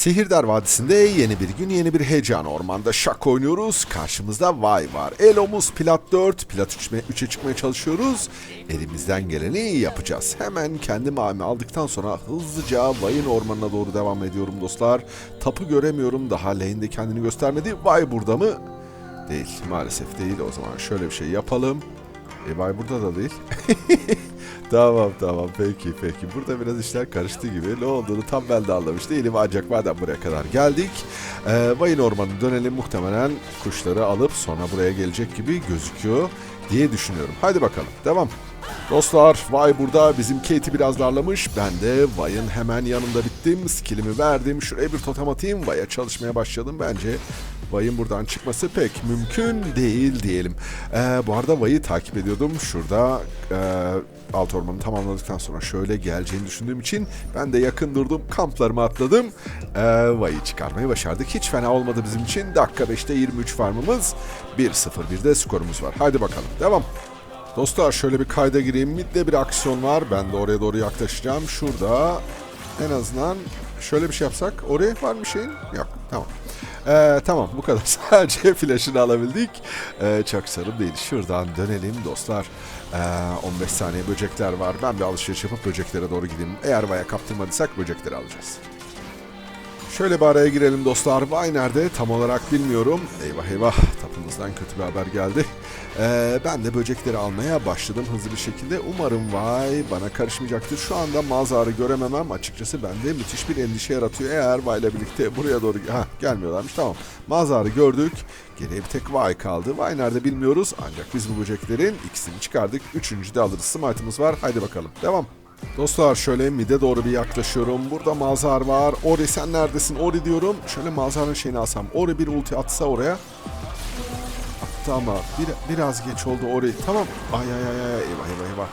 Sihirdar Vadisi'nde yeni bir gün yeni bir heyecan ormanda şak oynuyoruz. Karşımızda Vay var. Elomuz plat 4, plat 3'e çıkmaya çalışıyoruz. Elimizden geleni yapacağız. Hemen kendi mağimi aldıktan sonra hızlıca Vay'ın ormanına doğru devam ediyorum dostlar. Tapı göremiyorum daha lane'de kendini göstermedi. Vay burada mı? Değil maalesef değil o zaman şöyle bir şey yapalım. E Vay burada da değil. Tamam tamam peki peki. Burada biraz işler karıştı gibi. Ne olduğunu tam ben de anlamış değilim ancak madem buraya kadar geldik. E, Vayın Ormanı'na dönelim muhtemelen kuşları alıp sonra buraya gelecek gibi gözüküyor diye düşünüyorum. Hadi bakalım devam. Dostlar Vay burada bizim Kate'i biraz darlamış. Ben de Vay'ın hemen yanında bittim. Skillimi verdim. Şuraya bir totem atayım. Vay'a çalışmaya başladım. Bence Vay'ın buradan çıkması pek mümkün değil diyelim. Ee, bu arada Vay'ı takip ediyordum. Şurada e, alt ormanı tamamladıktan sonra şöyle geleceğini düşündüğüm için ben de yakın durdum. Kamplarımı atladım. Ee, Vay'ı çıkarmayı başardık. Hiç fena olmadı bizim için. Dakika 5'te 23 farmımız. 1-0-1'de skorumuz var. Haydi bakalım. Devam. Dostlar şöyle bir kayda gireyim. Mid'de bir aksiyon var. Ben de oraya doğru yaklaşacağım. Şurada en azından şöyle bir şey yapsak. Oraya var mı şeyin? Yok. Tamam. Ee, tamam bu kadar. Sadece flash'ını alabildik. Ee, çok sarım değil. Şuradan dönelim dostlar. Ee, 15 saniye böcekler var. Ben bir alışveriş yapıp böceklere doğru gideyim. Eğer vaya kaptırmadıysak böcekleri alacağız. Şöyle bir araya girelim dostlar. Vay nerede? Tam olarak bilmiyorum. Eyvah eyvah. Tapımızdan kötü bir haber geldi. Ee, ben de böcekleri almaya başladım hızlı bir şekilde. Umarım Vay bana karışmayacaktır. Şu anda mağazarı görememem açıkçası bende müthiş bir endişe yaratıyor. Eğer Vay ile birlikte buraya doğru ha, gelmiyorlarmış. Tamam. Mağazarı gördük. Geriye bir tek Vay kaldı. Vay nerede bilmiyoruz. Ancak biz bu böceklerin ikisini çıkardık. Üçüncü de alırız. Smite'ımız var. Haydi bakalım. Devam. Dostlar şöyle mide doğru bir yaklaşıyorum. Burada Mazhar var. Ori sen neredesin? Ori diyorum. Şöyle Mazhar'ın şeyini alsam. Ori bir ulti atsa oraya. Attı ama bir, biraz geç oldu Ori. Tamam. Ay ay ay ay. Eyvah eyvah eyvah.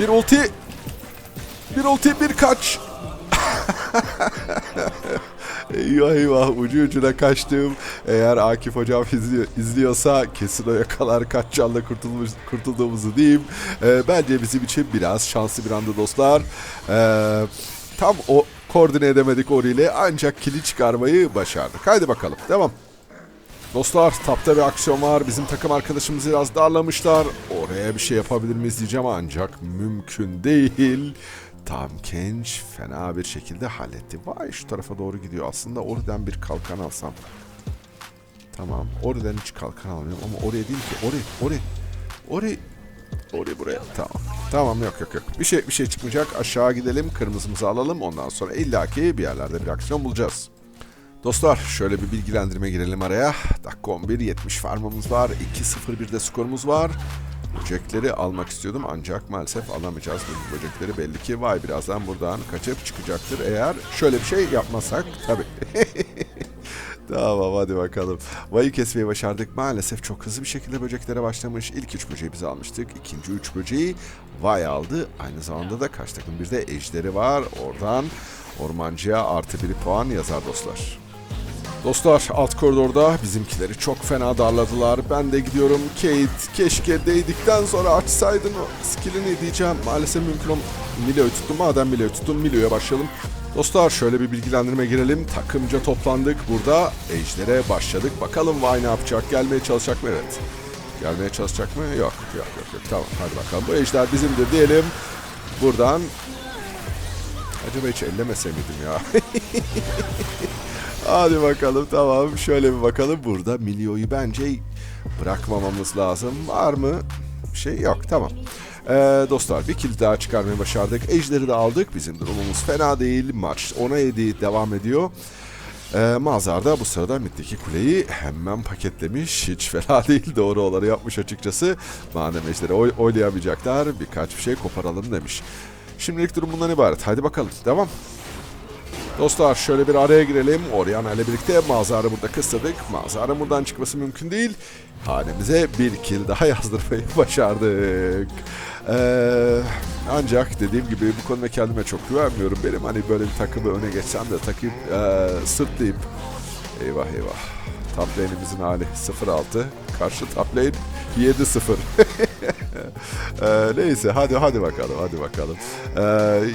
Bir ulti. Bir ulti bir kaç. eyvah eyvah ucu ucuna kaçtım. Eğer Akif hocam izliyor, izliyorsa kesin o yakalar kaç canla kurtulmuş, kurtulduğumuzu diyeyim. Ee, bence bizim için biraz şanslı bir anda dostlar. Ee, tam o koordine edemedik Ori ile ancak kili çıkarmayı başardık. Haydi bakalım devam. Dostlar tapta bir aksiyon var. Bizim takım arkadaşımızı biraz darlamışlar. Oraya bir şey yapabilir miyiz diyeceğim ancak mümkün değil. Tam Kench fena bir şekilde halletti. Vay şu tarafa doğru gidiyor. Aslında oradan bir kalkan alsam. Tamam. Oradan hiç kalkan almıyorum ama oraya değil ki. Ori, ori. Ori. Ori buraya. Tamam. Tamam yok yok yok. Bir şey bir şey çıkmayacak. Aşağı gidelim. Kırmızımızı alalım. Ondan sonra illaki bir yerlerde bir aksiyon bulacağız. Dostlar şöyle bir bilgilendirme girelim araya. Dakika 11, 70 farmımız var. 2-0-1'de skorumuz var. Böcekleri almak istiyordum ancak maalesef alamayacağız bu böcekleri. Belli ki vay birazdan buradan kaçıp çıkacaktır. Eğer şöyle bir şey yapmasak tabii. Tamam hadi bakalım. Vay'ı kesmeyi başardık. Maalesef çok hızlı bir şekilde böceklere başlamış. İlk üç böceği biz almıştık. İkinci üç böceği Vay aldı. Aynı zamanda da kaç takım bir de ejderi var. Oradan ormancıya artı bir puan yazar dostlar. Dostlar alt koridorda bizimkileri çok fena darladılar. Ben de gidiyorum Kate. Keşke değdikten sonra açsaydın o skillini diyeceğim. Maalesef mümkün olmadı. Milo'yu tuttum. Madem Milo'yu tuttum Milo'ya başlayalım. Dostlar şöyle bir bilgilendirme girelim. Takımca toplandık. Burada Ejder'e başladık. Bakalım Vay ne yapacak? Gelmeye çalışacak mı? Evet. Gelmeye çalışacak mı? Yok. Yok yok yok. Tamam hadi bakalım. Bu Ejder bizimdir diyelim. Buradan Acaba hiç ellemese miydim ya? Hadi bakalım tamam. Şöyle bir bakalım. Burada Milio'yu bence bırakmamamız lazım. Var mı? Şey yok. Tamam. Ee, dostlar bir kill daha çıkarmayı başardık. Ejder'i de aldık. Bizim durumumuz fena değil. Maç 10'a 7 devam ediyor. Ee, Mazhar da bu sırada middeki kuleyi hemen paketlemiş. Hiç fena değil. Doğru olanı yapmış açıkçası. Madem ejderi oy oylayamayacaklar birkaç bir şey koparalım demiş. Şimdilik durum bundan ibaret. Hadi bakalım. Devam. Dostlar şöyle bir araya girelim. Oriana ile birlikte Mazhar'ı burada kısladık. Mazhar'ın buradan çıkması mümkün değil. Hanemize bir kill daha yazdırmayı başardık. Ee, ancak dediğim gibi bu konuda kendime çok güvenmiyorum. Benim hani böyle bir takımı öne geçsem de takip e, sırtlayıp eyvah eyvah. Top lane'imizin hali 0-6. Karşı top lane 7-0. Ee, neyse hadi hadi bakalım hadi bakalım. Ee,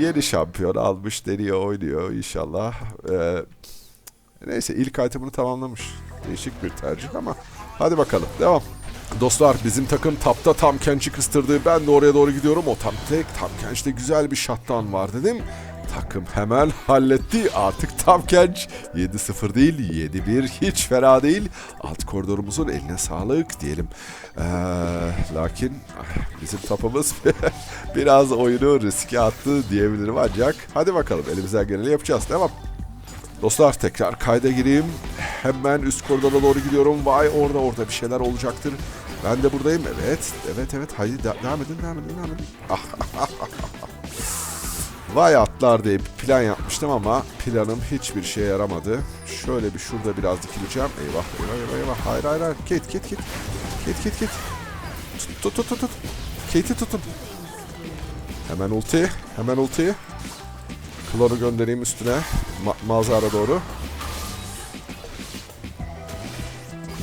yeni şampiyon almış deniyor oynuyor inşallah. Ee, neyse ilk itemını tamamlamış. Değişik bir tercih ama hadi bakalım devam. Dostlar bizim takım tapta tam Kench'i kıstırdı. Ben de oraya doğru gidiyorum. O tam tek tam Kench'te güzel bir shutdown var dedim. Takım hemen halletti. Artık tam Kench 7-0 değil 7-1 hiç fena değil. Alt koridorumuzun eline sağlık diyelim. Ee, lakin ah, bizim tapımız biraz oyunu riske attı diyebilirim ancak hadi bakalım elimizden geleni yapacağız. Devam. Dostlar tekrar kayda gireyim. Hemen üst koridora doğru gidiyorum. Vay orada orada bir şeyler olacaktır. Ben de buradayım. Evet. Evet evet. Haydi de- devam edin devam edin devam edin. Vay atlar diye bir plan yapmıştım ama planım hiçbir şeye yaramadı. Şöyle bir şurada biraz dikileceğim. Eyvah eyvah eyvah eyvah. Hayır hayır hayır. Kate Kate Kate. Kate Kate Kate. Tut tut tut tut. Kate'i tutun. Hemen ulti. Hemen ulti. Klonu göndereyim üstüne. Ma- Mazara doğru.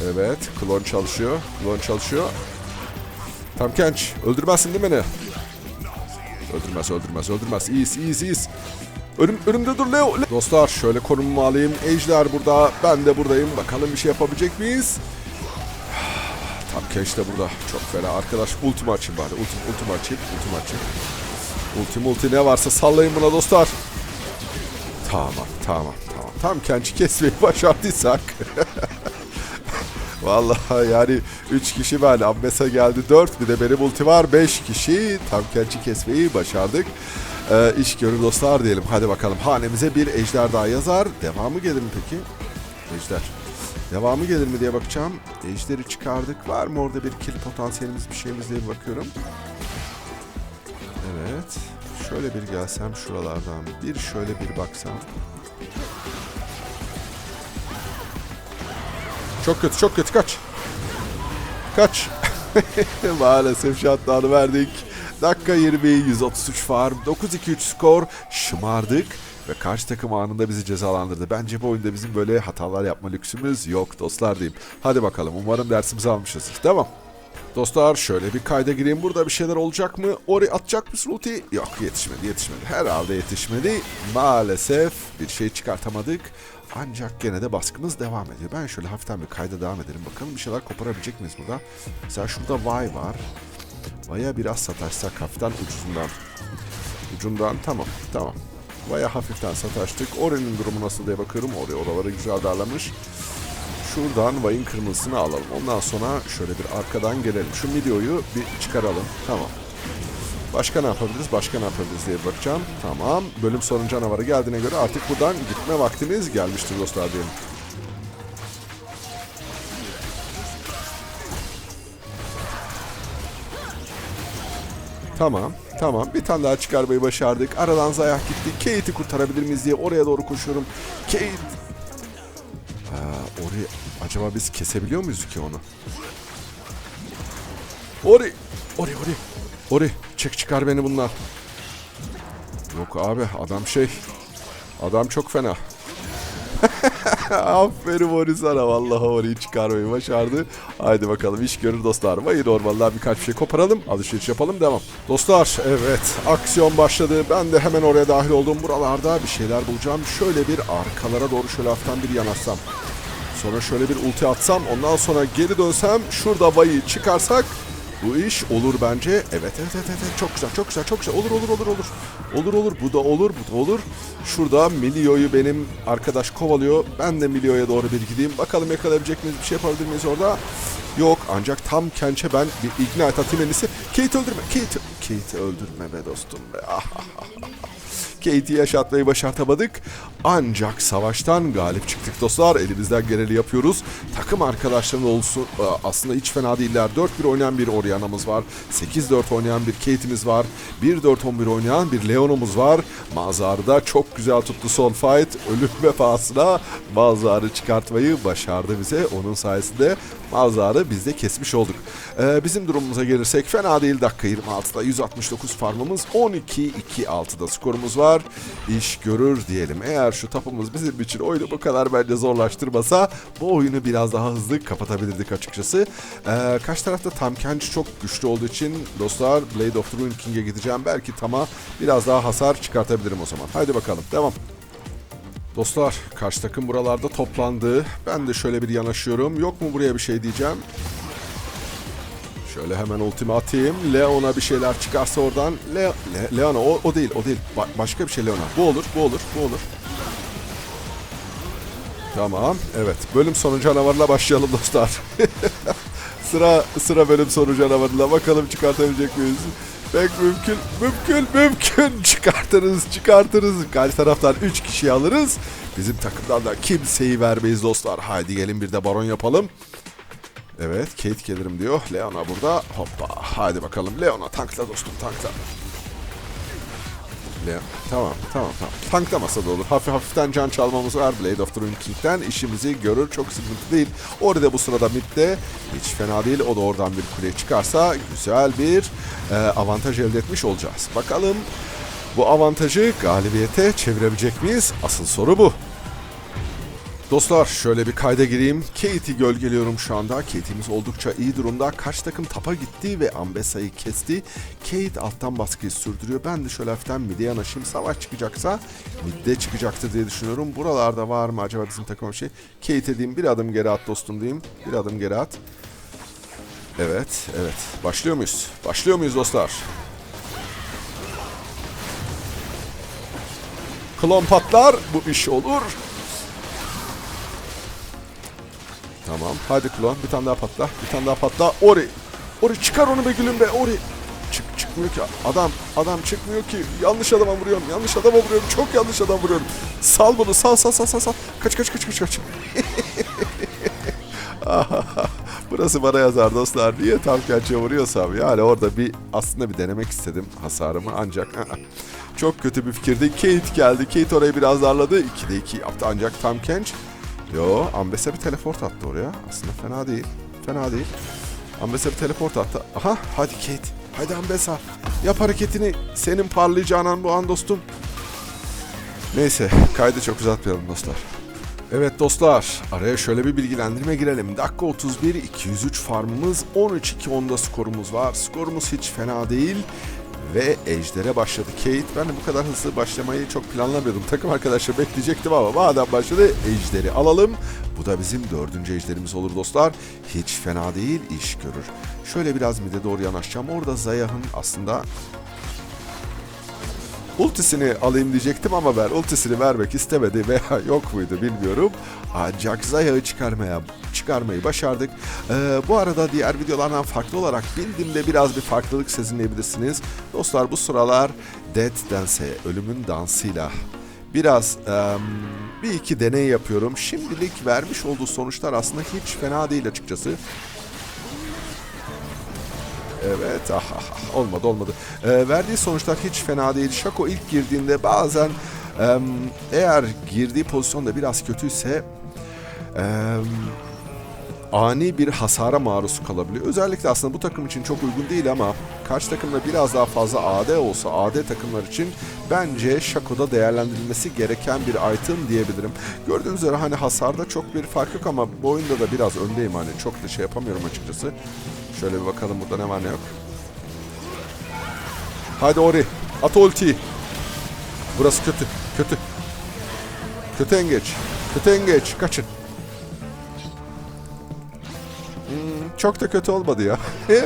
Evet. Klon çalışıyor. Klon çalışıyor. Tam Kenç. Öldürmezsin değil mi beni? Öldürmez, öldürmez, öldürmez. İyiyiz, iyiyiz, iyiyiz. Önüm, önümde dur Leo. Le- Dostlar şöyle konumumu alayım. Ejder burada, ben de buradayım. Bakalım bir şey yapabilecek miyiz? Tam Kenç de burada. Çok fena. Arkadaş ultimi açayım bari. Ultim, ultimi açayım, ultimi açayım. Ulti multi ne varsa sallayın buna dostlar. Tamam, tamam, tamam. Tam Kenç'i kesmeyi başardıysak. Vallahi yani 3 kişi ben. Abbes'e geldi 4. Bir de benim ulti var. 5 kişi tam Kenç'i kesmeyi başardık. Ee, iş görür dostlar diyelim. Hadi bakalım. Hanemize bir ejder daha yazar. Devamı gelir mi peki? Ejder. Devamı gelir mi diye bakacağım. Ejderi çıkardık. Var mı orada bir kill potansiyelimiz bir şeyimiz diye bakıyorum. Evet. Şöyle bir gelsem şuralardan. Bir şöyle bir baksam. Çok kötü çok kötü kaç. Kaç. Maalesef şartlarını verdik. Dakika 20 133 farm 9-2-3 skor şımardık ve karşı takım anında bizi cezalandırdı. Bence bu oyunda bizim böyle hatalar yapma lüksümüz yok dostlar diyeyim. Hadi bakalım umarım dersimizi almışızdır. Tamam. Dostlar şöyle bir kayda gireyim. Burada bir şeyler olacak mı? Ori atacak mısın ulti? Yok yetişmedi yetişmedi. Herhalde yetişmedi. Maalesef bir şey çıkartamadık. Ancak gene de baskımız devam ediyor. Ben şöyle hafiften bir kayda devam edelim. Bakalım bir şeyler koparabilecek miyiz burada? Mesela şurada Vay var. Vay'a biraz sataşsak hafiften ucuzundan. Ucundan tamam tamam. Vay'a hafiften sataştık. Ori'nin durumu nasıl diye bakıyorum. Ori oraları güzel darlamış. Şuradan Vay'ın kırmızısını alalım. Ondan sonra şöyle bir arkadan gelelim. Şu videoyu bir çıkaralım. Tamam. Başka ne yapabiliriz? Başka ne yapabiliriz diye bakacağım. Tamam. Bölüm sonu canavarı geldiğine göre artık buradan gitme vaktimiz gelmiştir dostlar diyelim. Tamam. Tamam. Bir tane daha çıkarmayı başardık. Aradan zayak gitti. Kate'i kurtarabilir miyiz diye oraya doğru koşuyorum. Kate. Acaba biz kesebiliyor muyuz ki onu? Ori. Ori Ori. Ori çek çıkar beni bundan. Yok abi adam şey. Adam çok fena. Aferin Ori sana. Vallahi Ori'yi çıkarmayı başardı. Haydi bakalım iş görür dostlar. Vay normalden birkaç bir şey koparalım. Alışveriş yapalım devam. Dostlar evet aksiyon başladı. Ben de hemen oraya dahil oldum. Buralarda bir şeyler bulacağım. Şöyle bir arkalara doğru şöyle hafiften bir yanaşsam. Sonra şöyle bir ulti atsam. Ondan sonra geri dönsem. Şurada Vay'ı çıkarsak. Bu iş olur bence. Evet evet evet evet çok güzel çok güzel çok güzel olur olur olur olur. Olur olur bu da olur bu da olur. Şurada Milio'yu benim arkadaş kovalıyor. Ben de Milio'ya doğru bir gideyim. Bakalım yakalayabilecek miyiz bir şey yapabilir miyiz orada? Yok ancak tam Kenç'e ben bir ignite atayım en. Kate öldürme Kate, Kate öldürme be dostum be. Ah, ah, ah, ah. Kate'i yaşatmayı başartamadık. Ancak savaştan galip çıktık dostlar. Elimizden geleni yapıyoruz. Takım arkadaşların olsun e, aslında hiç fena değiller. 4-1 oynayan bir Orianna'mız var. 8-4 oynayan bir Kate'imiz var. 1-4-11 oynayan bir Leon'umuz var. Mazar'da çok güzel tuttu son fight. Ölüm ve pahasına Mazar'ı çıkartmayı başardı bize. Onun sayesinde Mazar'ı biz de kesmiş olduk. Ee, bizim durumumuza gelirsek fena değil. Dakika 26'da 169 farmımız. 12-2-6'da skorumuz var. İş görür diyelim. Eğer şu tapımız bizim için oyunu bu kadar bence zorlaştırmasa bu oyunu biraz daha hızlı kapatabilirdik açıkçası. Ee, kaç tarafta Tam Kench çok güçlü olduğu için dostlar Blade of the Ruined King'e gideceğim. Belki Tam'a biraz daha hasar çıkartabilirim o zaman. Haydi bakalım devam. Dostlar karşı takım buralarda toplandı. Ben de şöyle bir yanaşıyorum. Yok mu buraya bir şey diyeceğim. Şöyle hemen ultimi atayım. Leon'a bir şeyler çıkarsa oradan. Le Le Leon'a o, o değil o değil. Ba- başka bir şey Leon'a. Bu olur bu olur bu olur. Tamam evet bölüm sonu canavarla başlayalım dostlar. sıra sıra bölüm sonu canavarıyla bakalım çıkartabilecek miyiz? Pek mümkün, mümkün, mümkün. Çıkartırız, çıkartırız. Karşı taraftan 3 kişi alırız. Bizim takımdan da kimseyi vermeyiz dostlar. Haydi gelin bir de baron yapalım. Evet, Kate gelirim diyor. Leona burada. Hoppa. Haydi bakalım. Leona tankla dostum, tankla. Leon. Tamam, tamam, tamam. Tanklamasa da olur. Hafif hafiften can çalmamız var. Blade of the Ruined King'den işimizi görür. Çok sıkıntı değil. Orada bu sırada midde hiç fena değil. O da oradan bir kule çıkarsa güzel bir e, avantaj elde etmiş olacağız. Bakalım bu avantajı galibiyete çevirebilecek miyiz? Asıl soru bu. Dostlar şöyle bir kayda gireyim. Kate'i gölgeliyorum şu anda. Kate'imiz oldukça iyi durumda. Kaç takım tapa gitti ve Ambessa'yı kesti. Kate alttan baskıyı sürdürüyor. Ben de şöyle hafiften mid'e yanaşayım. Savaş çıkacaksa mid'de çıkacaktır diye düşünüyorum. Buralarda var mı acaba bizim takım şey? Kate diyeyim bir adım geri at dostum diyeyim. Bir adım geri at. Evet, evet. Başlıyor muyuz? Başlıyor muyuz dostlar? Klon patlar. Bu iş olur. Tamam. Hadi klon. Bir tane daha patla. Bir tane daha patla. Ori. Ori çıkar onu be gülüm be. Ori. Çık çıkmıyor ki. Adam adam çıkmıyor ki. Yanlış adama vuruyorum. Yanlış adama vuruyorum. Çok yanlış adam vuruyorum. Sal bunu. Sal sal sal sal sal. Kaç kaç kaç kaç kaç. Burası bana yazar dostlar. Niye tam kençe vuruyorsam yani orada bir aslında bir denemek istedim hasarımı ancak çok kötü bir fikirdi. Kate geldi. Kate orayı biraz darladı. 2'de 2 yaptı ancak tam kenç Yo, Ambessa bir teleport attı oraya. Aslında fena değil. Fena değil. Ambessa bir teleport attı. Aha, hadi Kate. Hadi Ambessa. Yap hareketini. Senin parlayacağın bu an dostum. Neyse, kaydı çok uzatmayalım dostlar. Evet dostlar, araya şöyle bir bilgilendirme girelim. Dakika 31, 203 farmımız, 13-2-10'da skorumuz var. Skorumuz hiç fena değil. Ve Ejder'e başladı Kate. Ben de bu kadar hızlı başlamayı çok planlamıyordum. Takım arkadaşlar bekleyecektim ama madem başladı Ejder'i alalım. Bu da bizim dördüncü Ejder'imiz olur dostlar. Hiç fena değil, iş görür. Şöyle biraz mide doğru yanaşacağım. Orada Zayah'ın aslında ultisini alayım diyecektim ama ben ultisini vermek istemedi veya yok muydu bilmiyorum. Ancak Zayah'ı çıkarmaya çıkarmayı başardık. Ee, bu arada diğer videolardan farklı olarak bildiğimde biraz bir farklılık sezinleyebilirsiniz. Dostlar bu sıralar Dead Dance, ölümün dansıyla biraz em, bir iki deney yapıyorum. Şimdilik vermiş olduğu sonuçlar aslında hiç fena değil açıkçası. Evet, ah, ah, ah, olmadı olmadı. Ee, verdiği sonuçlar hiç fena değil. Şako ilk girdiğinde bazen eğer girdiği pozisyonda biraz kötüyse ani bir hasara maruz kalabiliyor. Özellikle aslında bu takım için çok uygun değil ama karşı takımda biraz daha fazla AD olsa AD takımlar için bence Shaco'da değerlendirilmesi gereken bir item diyebilirim. Gördüğünüz üzere hani hasarda çok bir fark yok ama bu oyunda da biraz öndeyim hani çok da şey yapamıyorum açıkçası. Şöyle bir bakalım burada ne var ne yok. Hadi Ori at ultiyi. Burası kötü kötü. Kötü engeç. Kötü engeç. Kaçın. Çok da kötü olmadı ya.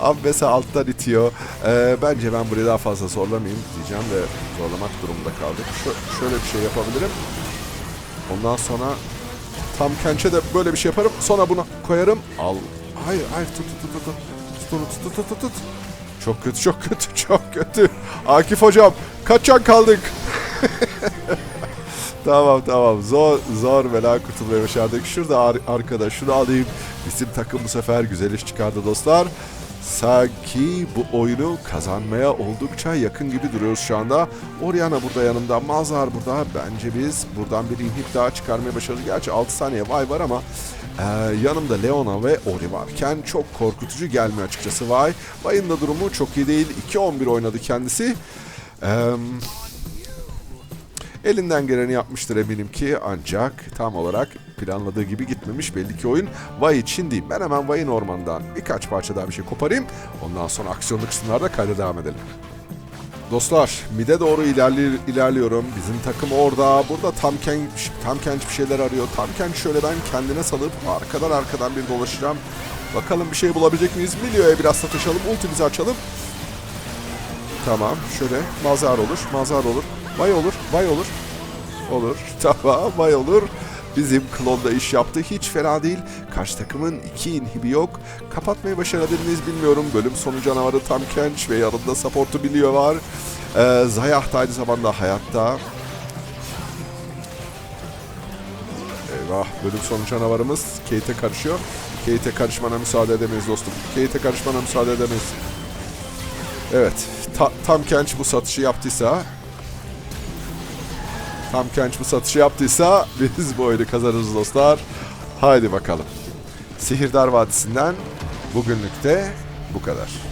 Ambesa alttan itiyor. Ee, bence ben burayı daha fazla zorlamayayım diyeceğim ve zorlamak durumunda kaldık. Şö- şöyle bir şey yapabilirim. Ondan sonra tam kençe de böyle bir şey yaparım. Sonra buna koyarım. Al. Hayır hayır tut tut tut tut. Tut onu tut tut tut tut. Çok kötü çok kötü çok kötü. Akif hocam kaç can kaldık? tamam tamam zor zor bela kurtulmayı başardık. Şurada ar- arkada şunu alayım. Bizim takım bu sefer güzel iş çıkardı dostlar. Sanki bu oyunu kazanmaya oldukça yakın gibi duruyoruz şu anda. Oriana burada yanımda, Mazhar burada. Bence biz buradan bir inhib daha çıkarmaya başardık. Gerçi 6 saniye vay var ama e, yanımda Leona ve Ori varken çok korkutucu gelmiyor açıkçası Vay. Vay'ın da durumu çok iyi değil. 2-11 oynadı kendisi. Eee... Elinden geleni yapmıştır eminim ki ancak tam olarak planladığı gibi gitmemiş belli ki oyun Vay için değil. Ben hemen Vay'ın ormandan birkaç parça daha bir şey koparayım. Ondan sonra aksiyonlu kısımlarda kayda devam edelim. Dostlar mide doğru ilerli, ilerliyorum. Bizim takım orada. Burada tam Kench, tam Kench bir şeyler arıyor. Tam Kench şöyle ben kendine salıp arkadan arkadan bir dolaşacağım. Bakalım bir şey bulabilecek miyiz? Milio'ya biraz satışalım. Ultimizi açalım. Tamam. Şöyle mazhar olur. Mazhar olur. Vay olur. Vay olur. Olur. Tamam. Vay olur. Bizim klon da iş yaptı. Hiç fena değil. Karşı takımın iki inhibi yok. Kapatmayı başarabilir miyiz bilmiyorum. Bölüm sonu canavarı Tam Kench ve yanında supportu biliyor var. Ee, Zayah da aynı zamanda hayatta. Eyvah bölüm sonu canavarımız Kate'e karışıyor. Kate'e karışmana müsaade edemeyiz dostum. Kate'e karışmana müsaade edemeyiz. Evet. Ta- Tam Kench bu satışı yaptıysa Tam Kench bu satışı yaptıysa biz bu oyunu kazanırız dostlar. Haydi bakalım. Sihirdar Vadisi'nden bugünlük de bu kadar.